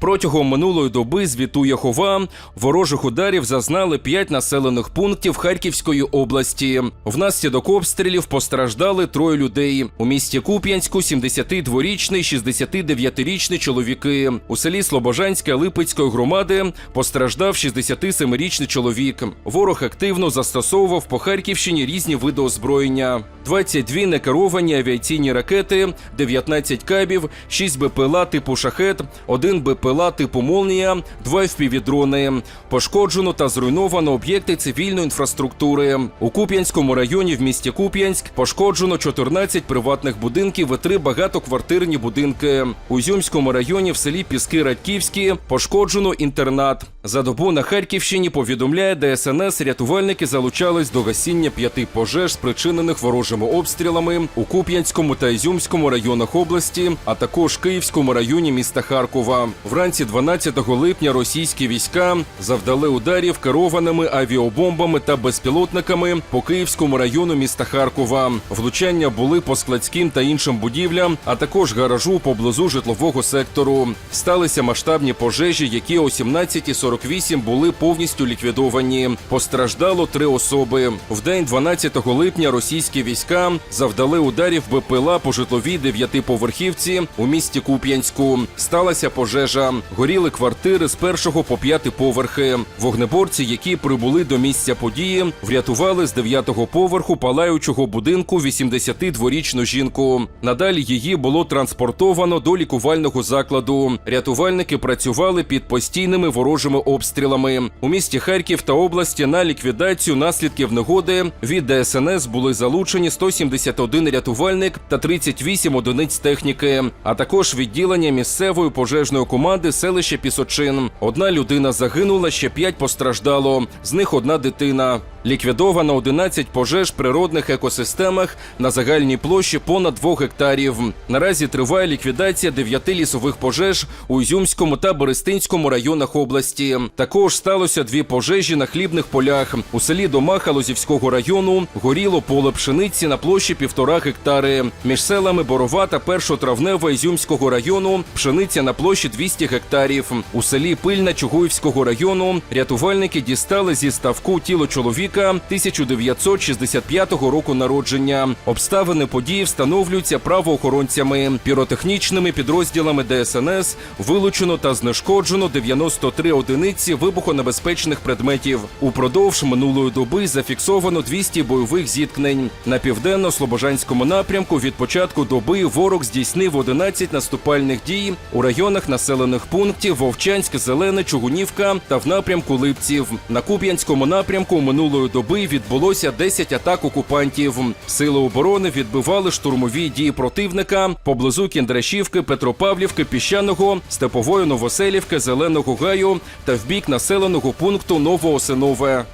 Протягом минулої доби звітує Хова. Ворожих ударів зазнали 5 населених пунктів Харківської області. Внаслідок обстрілів постраждали троє людей. У місті Куп'янську 72-річний, 69-річний чоловіки. У селі Слобожанське Липецької громади постраждав 67-річний чоловік. Ворог активно застосовував по Харківщині різні види озброєння. 22 некеровані авіаційні ракети, 19 кабів, 6 БПЛА типу шахет, 1 БПЛА типу Молнія, 2 FPV-дрони. Пошкоджено та зруйновано об'єкти цивільної інфраструктури. У Куп'янському районі в місті Куп'янськ пошкоджено 14 приватних будинків і 3 багатоквартирні будинки. У Зюмському районі в селі Піски Радьківські пошкоджено інтернат. За добу на Харківщині повідомляє ДСНС, рятувальники залучались до гасіння п'яти пожеж, спричинених ворожими обстрілами у Куп'янському та Ізюмському районах області, а також Київському районі міста Харкова. Вранці 12 липня російські війська завдали ударів керованими авіабомбами та безпілотниками по Київському району міста Харкова. Влучання були по складським та іншим будівлям, а також гаражу поблизу житлового сектору. Сталися масштабні пожежі, які о 17.48 були повністю ліквідовані. Постраждало три особи. В день 12 липня російські війська завдали ударів БПЛА по житловій дев'ятиповерхівці у місті Куп'янську. Сталася пожежа. Горіли квартири з першого по п'ятий поверхи. Вогнеборці, які прибули до місця події, врятували з дев'ятого поверху палаючого будинку 82-річну жінку. Надалі її було транспортовано до лікувального закладу. Рятувальники працювали під постійними ворожими обстрілами. У місті Харків та області на ліквідацію наслідків негоди від ДСНС були залучені 171 рятувальник та 38 одиниць техніки, а також відділення місцевої пожежної команди селища Пісочин. Одна людина загинула, ще п'ять постраждало. З них одна дитина. Ліквідовано 11 пожеж природних екосистемах на загальній площі понад 2 гектарів. Наразі триває ліквідація 9 лісових пожеж у Ізюмському та Берестинському районах області. Також сталося дві пожежі на хлібних полях. У селі Домаха Лозівського району горіло поле пшениці на площі півтора гектари. Між селами Борова та Першотравнева Ізюмського району пшениця на площі 200 гектарів. У селі Пильна Чугуївського району рятувальники дістали зі ставку тіло чоловіка 1965 року народження. Обставини події встановлюються правоохоронцями. Піротехнічними підрозділами ДСНС вилучено та знешкоджено 93 одиниці вибухонебезпечних предметів. Упродовж минулої доби зафіксовано 200 бойових зіткнень. На південно-слобожанському напрямку від початку доби ворог здійснив 11 наступальних дій у районах населених пунктів Вовчанськ, Зелене, Чугунівка та в напрямку Липців. На Куп'янському напрямку минулої доби відбулося 10 атак окупантів. Сили оборони відбивали штурмові дії противника поблизу Кіндрашівки, Петропавлівки, Піщаного, Степової Новоселівки, Зеленого Гаю та в бік населеного пункту Новоосинове.